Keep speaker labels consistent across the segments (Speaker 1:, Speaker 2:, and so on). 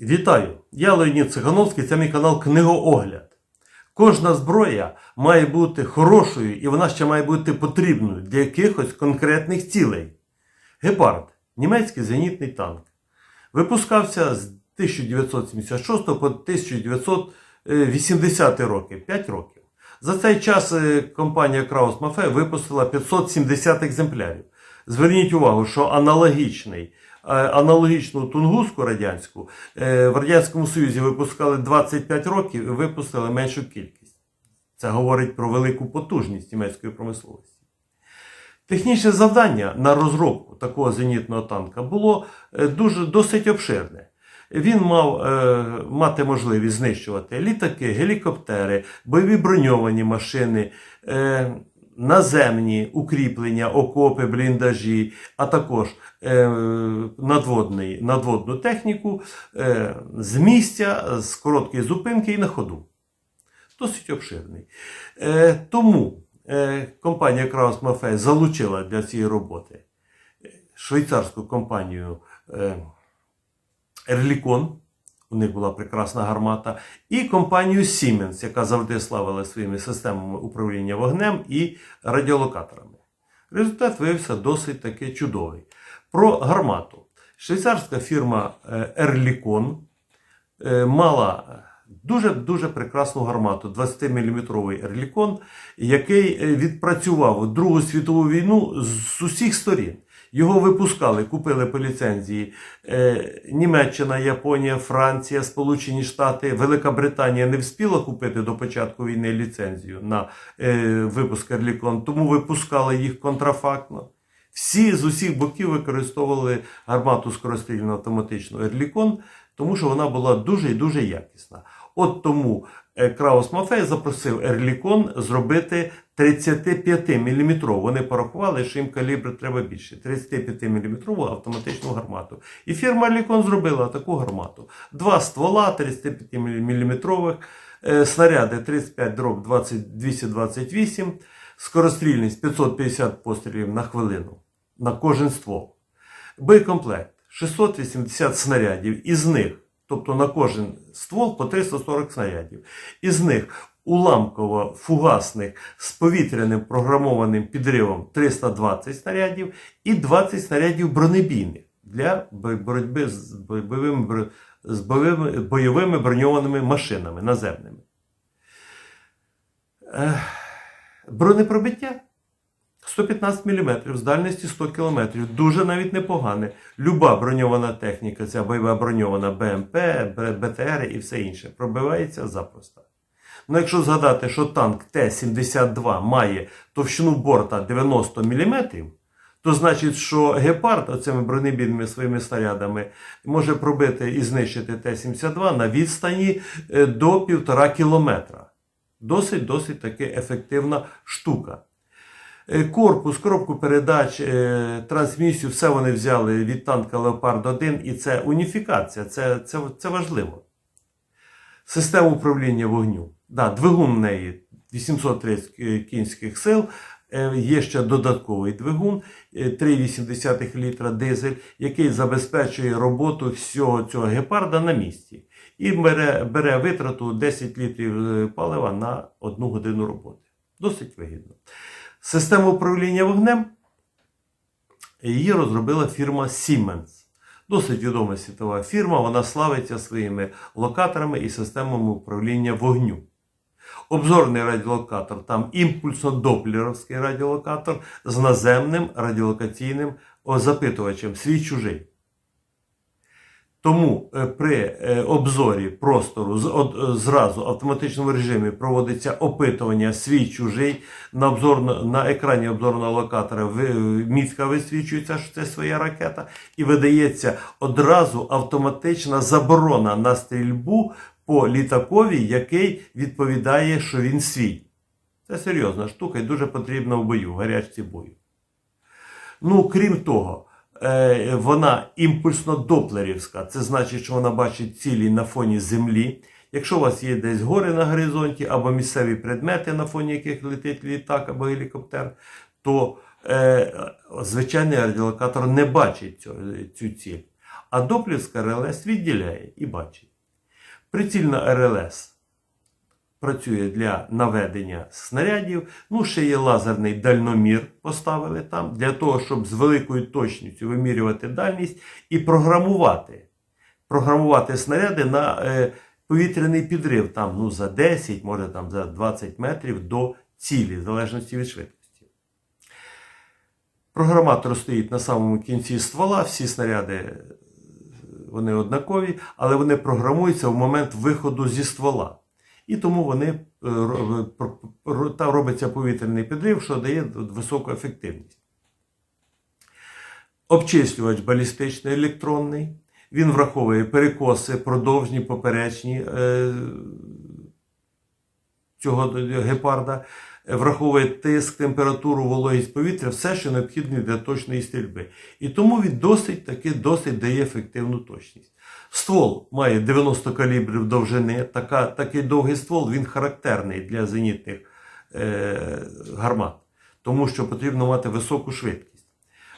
Speaker 1: Вітаю! Я Леонід Цихановський, це мій канал Книгоогляд. Кожна зброя має бути хорошою і вона ще має бути потрібною для якихось конкретних цілей. Гепард німецький зенітний танк. Випускався з 1976 по 1980 роки 5 років. За цей час е, компанія Краус Мафе випустила 570 екземплярів. Зверніть увагу, що аналогічний, аналогічну тунгуску радянську е, в Радянському Союзі випускали 25 років і випустили меншу кількість. Це говорить про велику потужність німецької промисловості. Технічне завдання на розробку такого зенітного танка було е, дуже досить обширне. Він мав е, мати можливість знищувати літаки, гелікоптери, бойові броньовані машини, е, наземні укріплення, окопи, бліндажі, а також е, надводний, надводну техніку е, з місця, з короткої зупинки і на ходу. Досить обширний. Е, тому е, компанія Краус Мафей залучила для цієї роботи швейцарську компанію е, Ерлікон. У них була прекрасна гармата, і компанію Siemens, яка завжди славила своїми системами управління вогнем і радіолокаторами. Результат виявився досить таки чудовий. Про гармату. Швейцарська фірма Ерлікон мала дуже-дуже прекрасну гармату 20-мм Ерлікон, який е, відпрацював Другу світову війну з усіх сторін. Його випускали, купили по ліцензії е, Німеччина, Японія, Франція, Сполучені Штати, Велика Британія не встигла купити до початку війни ліцензію на е, випуск Ерлікон, тому випускали їх контрафактно. Всі з усіх боків використовували гармату скорострільну автоматичну Ерлікон, тому що вона була дуже і дуже якісна. От тому е, Краус Мафей запросив Ерлікон зробити 35-мм. Вони порахували, що їм калібр треба більше. 35-мм автоматичну гармату. І фірма Ерлікон зробила таку гармату. Два ствола 35-мм, е, снаряди 35 дроб 228, скорострільність 550 пострілів на хвилину на кожен ствол. Боєкомплект 680 снарядів, із них, тобто на кожен ствол по 340 снарядів. Із них уламково-фугасних з повітряним програмованим підривом 320 снарядів і 20 снарядів бронебійних для боротьби з бойовими, з бойовими, бойовими броньованими машинами наземними. Бронепробиття 115 мм з дальності 100 км. Дуже навіть непогане. Люба броньована техніка, ця бойова броньована БМП, БТР і все інше, пробивається запросто. Ну, якщо згадати, що танк Т-72 має товщину борта 90 мм, то значить, що гепард оцими бронебійними своїми снарядами може пробити і знищити Т-72 на відстані е, до 1,5 кілометра. Досить досить таки ефективна штука. Е, Корпус, коробку передач, е, трансмісію, все вони взяли від танка Леопард 1 і це уніфікація, це, це, це важливо. Система управління вогню. Да, двигун в неї 830 кінських сил. Е, Є ще додатковий двигун 3,8 літра дизель, який забезпечує роботу всього цього гепарда на місці. І бере, бере витрату 10 літрів палива на одну годину роботи. Досить вигідно. Систему управління вогнем її розробила фірма Siemens. Досить відома світова фірма, вона славиться своїми локаторами і системами управління вогню. Обзорний радіолокатор, там імпульсно-доплеровський радіолокатор з наземним радіолокаційним запитувачем свій чужий. Тому е, при е, обзорі простору зразу в автоматичному режимі проводиться опитування свій чужий на обзорно, на екрані обзорного локатора мітка висвічується, що це своя ракета, і видається одразу автоматична заборона на стрільбу по літакові, який відповідає, що він свій. Це серйозна штука і дуже потрібна в бою, в гарячці бою. Ну, крім того. Е, вона імпульсно-доплерівська. Це значить, що вона бачить цілі на фоні землі. Якщо у вас є десь гори на горизонті або місцеві предмети, на фоні яких летить літак або гелікоптер, то е, звичайний радіолокатор не бачить цю, цю ціль. а доплівська РЛС відділяє і бачить. Прицільна РЛС працює для наведення снарядів. Ну, ще є лазерний дальномір, поставили там, для того, щоб з великою точністю вимірювати дальність і програмувати. Програмувати снаряди на е, повітряний підрив там, ну, за 10, може там, за 20 метрів до цілі, в залежності від швидкості. Програматор стоїть на самому кінці ствола, всі снаряди е, вони однакові, але вони програмуються в момент виходу зі ствола. І тому вони е, про- там робиться повітряний підрив, що дає високу ефективність. Обчислювач балістичний електронний. Він враховує перекоси, продовжні, поперечні е, цього гепарда, е, враховує тиск, температуру, вологість повітря, все, що необхідне для точної стрільби. І тому він досить таки досить дає ефективну точність. Ствол має 90 калібрів довжини. Така, такий довгий ствол він характерний для зенітних е, гармат, тому що потрібно мати високу швидкість.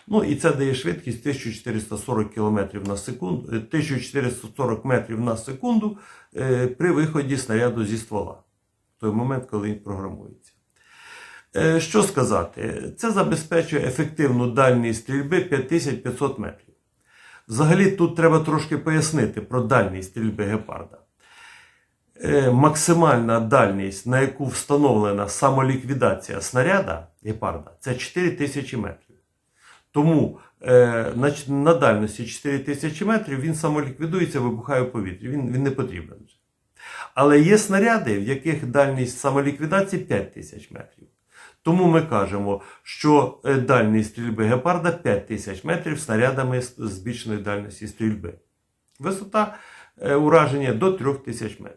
Speaker 1: Ну і це дає швидкість 1440 км на секунду, е, 1440 метрів на секунду е, при виході снаряду зі ствола. В той момент, коли він програмується. Е, Що сказати? Це забезпечує ефективну дальність стрільби 5500 метрів. Взагалі тут треба трошки пояснити про дальність стрільби гепарда. Е, Максимальна дальність, на яку встановлена самоліквідація снаряда гепарда, це 4000 метрів. Тому е, на, дальності 4000 метрів він самоліквідується, вибухає в повітрі. Він, він не потрібен. Але є снаряди, в яких дальність самоліквідації 5000 метрів. Тому ми кажемо, що е, дальність стрільби гепарда 5000 метрів снарядами з збільшеної дальності стрільби. Висота е, ураження до 3000 метрів.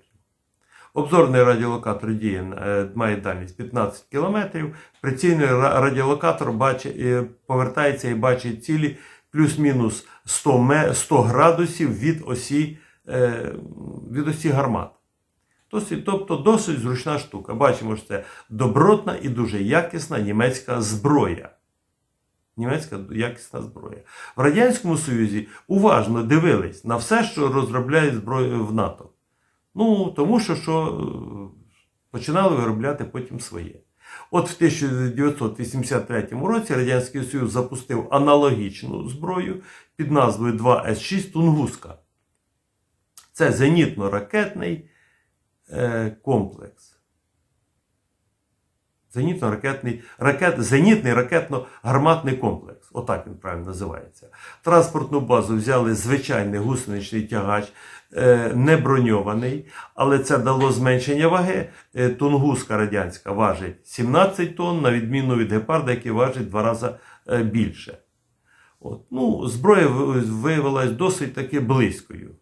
Speaker 1: Обзорний радіолокатор діє, е, має дальність 15 км. Прицільний радіолокатор бачить, повертається і бачить цілі плюс-мінус 100, 100 градусів від осі, від осі гармат. Тобто досить зручна штука. Бачимо, що це добротна і дуже якісна німецька зброя. Німецька якісна зброя. В Радянському Союзі уважно дивились на все, що розробляють зброю в НАТО. Ну, тому що, що е, починали виробляти потім своє. От в 1983 році Радянський Союз запустив аналогічну зброю під назвою 2С6 Тунгуска. Це зенітно-ракетний комплекс. Зенітно-ракетний ракет, зенітний ракетно-гарматний комплекс. Отак він правильно називається. Транспортну базу взяли звичайний гусеничний тягач, е, не броньований, але це дало зменшення ваги. Е, Тунгуска радянська важить 17 тонн, на відміну від гепарда, який важить два рази е, більше. От. Ну, зброя ви- виявилась досить таки близькою.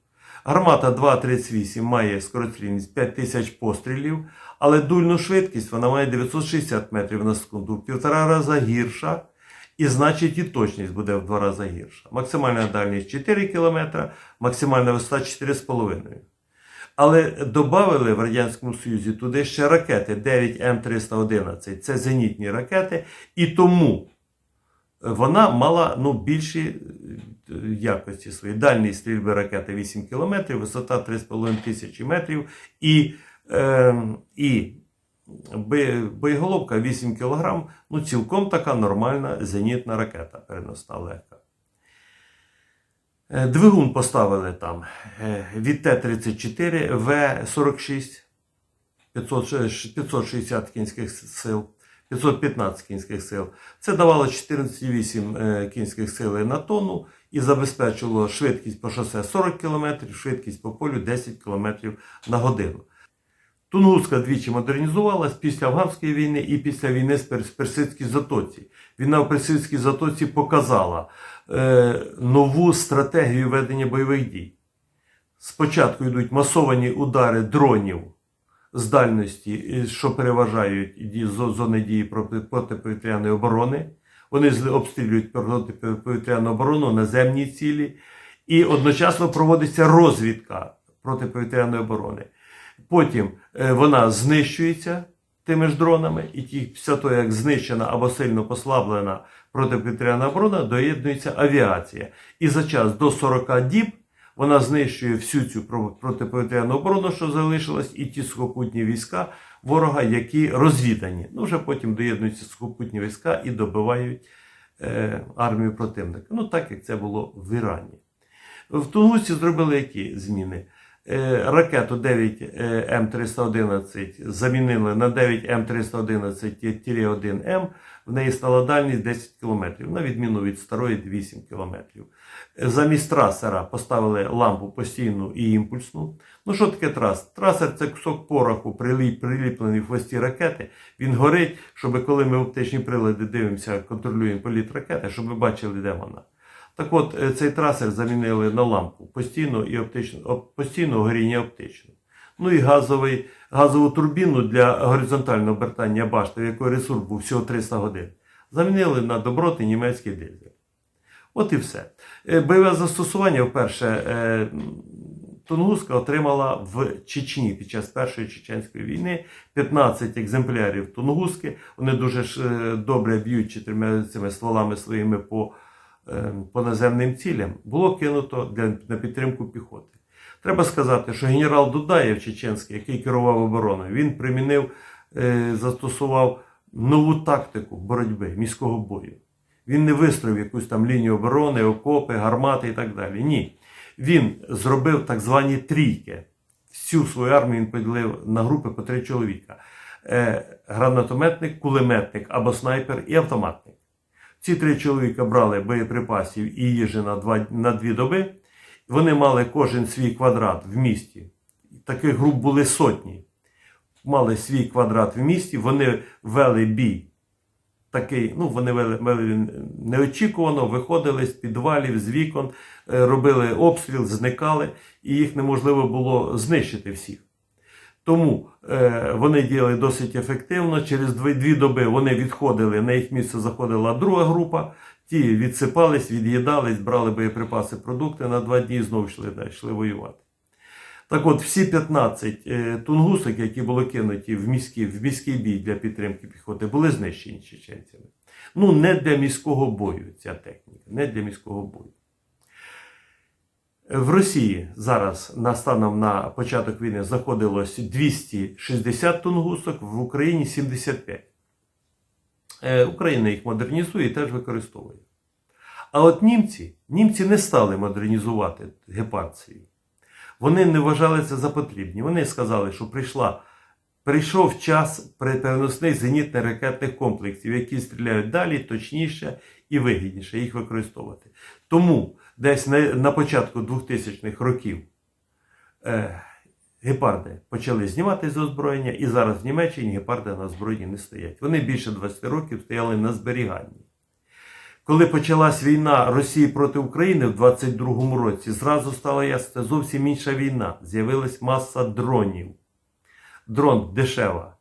Speaker 1: Гармата 2.38 має скорострільність 5000 пострілів, але дульну швидкість вона має 960 метрів на секунду, в півтора рази гірша, і значить і точність буде в два рази гірша. Максимальна дальність 4 км, максимальна висота 4,5 Але додали в Радянському Союзі туди ще ракети 9М311. Це зенітні ракети, і тому вона мала ну, більші якості свої. Дальність стрільби ракети 8 км, висота 3,5 тисячі метрів і, е, і боєголовка 8 кг. Ну, цілком така нормальна зенітна ракета, переносна легка. Е, Двигун поставили там е, від Т-34 В-46 560 кінських сил, 515 кінських сил. Це давало 14,8 е, кінських сили на тонну і забезпечило швидкість по шосе 40 км, швидкість по полю 10 км на годину. Тунгуска двічі модернізувалась після афганської війни і після війни з Персидській затоці. Війна в Персидській затоці показала е, нову стратегію ведення бойових дій. Спочатку йдуть масовані удари дронів з дальності, що переважають зони дії проти- протиповітряної оборони. Вони обстрілюють протиповітряну оборону, наземні цілі, і одночасно проводиться розвідка протиповітряної оборони. Потім е, вона знищується тими ж дронами, і ті, після того, як знищена або сильно послаблена протиповітряна оборона, доєднується авіація. І за час до 40 діб вона знищує всю цю протиповітряну оборону, що залишилась, і ті сухопутні війська ворога, які розвідані. Ну, вже потім доєднуються сухопутні війська і добивають е, армію противника. Ну, так як це було в Ірані. В Тунгусі зробили які зміни? Е, Ракету 9 е, М311 замінили на 9 М311-1М. В неї стала дальність 10 км, на відміну від старої 8 км. Замість трасера поставили лампу постійну і імпульсну. Ну що таке трас? Трасер це кусок пороху, приліп, приліплений в хвості ракети. Він горить, щоб коли ми оптичні прилади дивимося, контролюємо політ ракети, щоб ми бачили, де вона. Так от, е, цей трасер замінили на лампу постійно і оптично, оп- постійного горіння оптично. Ну і газовий, газову турбіну для горизонтального обертання башти, в якої ресурс був всього 300 годин. Замінили на добротний німецький дизель. От і все. Е, Бойове застосування вперше е, Тунгуска отримала в Чечні під час Першої чеченської війни 15 екземплярів Тунгуски. Вони дуже е, добре б'ють чотирма цими стволами своїми по, по наземним цілям. Було кинуто для, на підтримку піхоти. Треба сказати, що генерал Дудаєв Чеченський, який керував обороною, він примінив, застосував нову тактику боротьби міського бою. Він не вистроїв якусь там лінію оборони, окопи, гармати і так далі. Ні. Він зробив так звані трійки. Всю свою армію він поділив на групи по три чоловіка: е, гранатометник, кулеметник або снайпер і автоматник. Ці три чоловіка брали боєприпасів і їжі на, два, на дві доби. Вони мали кожен свій квадрат в місті. Таких груп були сотні. Мали свій квадрат в місті, вони вели бій такий, ну вони вели, неочікувано, виходили з підвалів, з вікон, е, робили обстріл, зникали, і їх неможливо було знищити всіх. Тому е, вони діяли досить ефективно. Через дві, дві доби вони відходили, на їх місце заходила друга група. Ті відсипались, від'їдались, брали боєприпаси, продукти на два дні і знову йшли, далі, йшли воювати. Так от, всі 15 е, тунгусок, які були кинуті в міський, в міський бій для підтримки піхоти, були знищені чеченцями. Ну, не для міського бою ця техніка, не для міського бою. В Росії зараз на станом на початок війни знаходилось 260 тунгусок, в Україні 75. Е, Україна їх модернізує і теж використовує. А от німці, німці не стали модернізувати гепарцію. Вони не вважали це за потрібні. Вони сказали, що прийшла, прийшов час переносних зенітних ракетних комплексів, які стріляють далі, точніше і вигідніше їх використовувати. Тому десь на початку 2000-х років е, гепарди почали знімати з озброєння, і зараз в Німеччині гепарди на озброєнні не стоять. Вони більше 20 років стояли на зберіганні. Коли почалась війна Росії проти України в 22-му році, зразу стало ясно, зовсім інша війна. З'явилась маса дронів. Дрон дешева.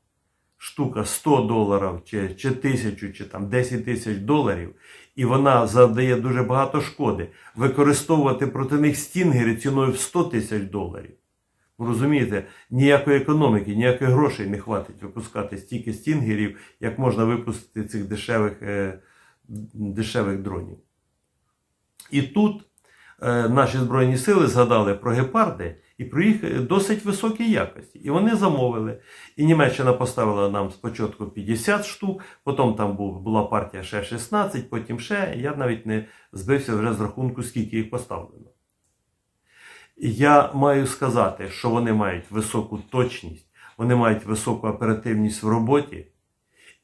Speaker 1: Штука 100 доларів, чи, чи 1000, чи там 10 тисяч доларів, і вона завдає дуже багато шкоди. Використовувати проти них стінгери ціною в 100 тисяч доларів. Ви розумієте, ніякої економіки, ніяких грошей не хватить випускати стільки стінгерів, як можна випустити цих дешевих, е, дешевих дронів. І тут е, наші Збройні сили згадали про гепарди і про їх е, досить високій якості. І вони замовили. І Німеччина поставила нам спочатку 50 штук, потім там був, була партія ще 16, потім ще. Я навіть не збився вже з рахунку, скільки їх поставлено. Я маю сказати, що вони мають високу точність, вони мають високу оперативність в роботі,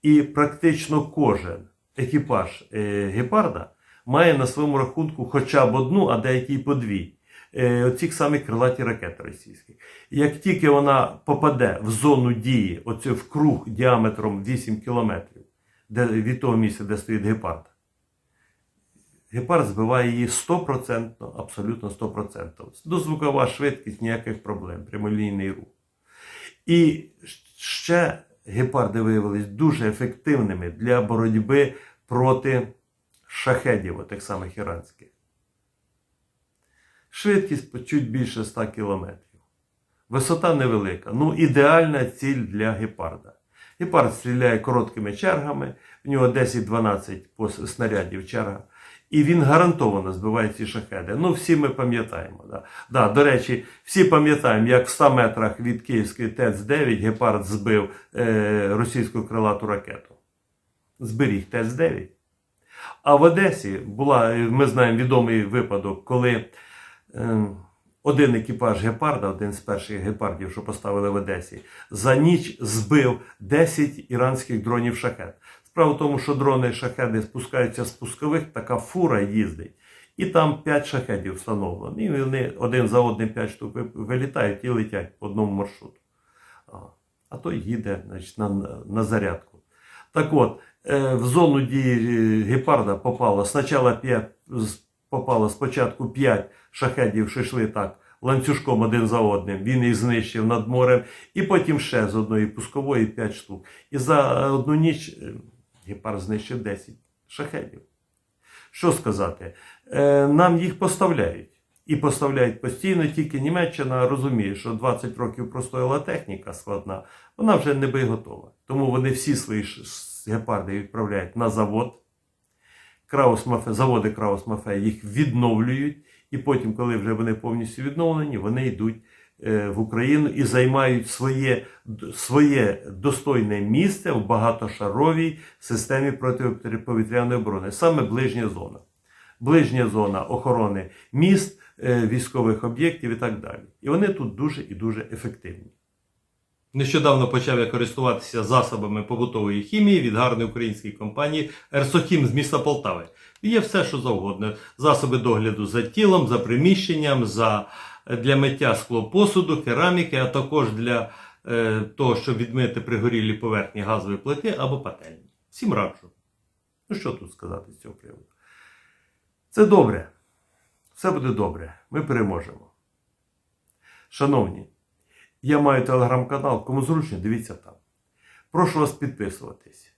Speaker 1: і практично кожен екіпаж е, гепарда має на своєму рахунку хоча б одну, а деякі по дві. е, Оці самі крилаті ракети російські. Як тільки вона попаде в зону дії, оце в круг діаметром 8 кілометрів, де, від того місця, де стоїть гепард, гепард збиває її 100%, абсолютно 100%. Дозвукова швидкість, ніяких проблем, прямолінійний рух. І ще гепарди виявились дуже ефективними для боротьби проти шахедів, отих самих іранських. Швидкість чуть більше 100 км. Висота невелика. Ну, ідеальна ціль для гепарда. Гепард стріляє короткими чергами, в нього 10-12 снарядів черга. І він гарантовано збиває ці шахеди. Ну, всі ми пам'ятаємо. Да. Да, до речі, всі пам'ятаємо, як в 100 метрах від Київської ТЕЦ-9 Гепард збив е, російську крилату ракету. Зберіг ТЕЦ-9. А в Одесі була, е, ми знаємо відомий випадок, коли е, один екіпаж гепарда, один з перших гепардів, що поставили в Одесі, за ніч збив 10 іранських дронів шахет. Справа в тому, що дрони шахеди спускаються з пускових, така фура їздить. І там 5 шахедів встановлено. І вони один за одним 5 штук вилітають і летять по одному маршруту. А, той їде значить, на, на зарядку. Так от, е, в зону дії е, гепарда попало спочатку 5, попало спочатку 5 шахедів, що йшли так ланцюжком один за одним. Він їх знищив над морем, і потім ще з одної пускової 5 штук. І за одну ніч гепард знищив 10 шахедів. Що сказати? Е, Нам їх поставляють. І поставляють постійно, тільки Німеччина розуміє, що 20 років простояла техніка складна, вона вже не готова. Тому вони всі свої гепарди відправляють на завод. Краус-Мафе, заводи Краус-Мафе їх відновлюють, і потім, коли вже вони повністю відновлені, вони йдуть в Україну і займають своє, своє достойне місце в багатошаровій системі протиповітряної оборони, саме ближня зона. Ближня зона охорони міст, е, військових об'єктів і так далі. І вони тут дуже і дуже ефективні. Нещодавно почав я користуватися засобами побутової хімії від гарної української компанії Ерсохім з міста Полтави. І є все, що завгодно. Засоби догляду за тілом, за приміщенням, за, для миття склопосуду, кераміки, а також для е, того, щоб відмити пригорілі поверхні газової плити або пательні. Всім раджу. Ну що тут сказати з цього приводу? Це добре. Все буде добре. Ми переможемо. Шановні, я маю телеграм-канал, кому зручно, дивіться там. Прошу вас підписуватись.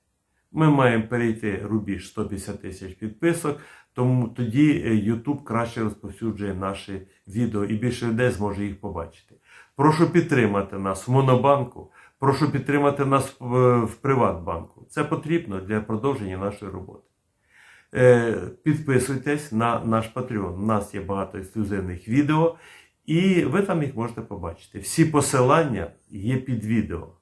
Speaker 1: Ми маємо перейти рубіж 150 тисяч підписок, тому тоді е, YouTube краще розповсюджує наші відео і більше людей зможе їх побачити. Прошу підтримати нас в Монобанку, прошу підтримати нас в, в Приватбанку. Це потрібно для продовження нашої роботи. Е, Підписуйтесь на наш Patreon. У нас є багато ексклюзивних відео, і ви там їх можете побачити. Всі посилання є під відео.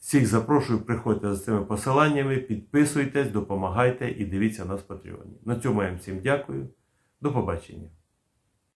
Speaker 1: Всіх запрошую, приходьте за цими посиланнями, підписуйтесь, допомагайте і дивіться нас в Патреоні. На цьому я вам всім дякую. До побачення.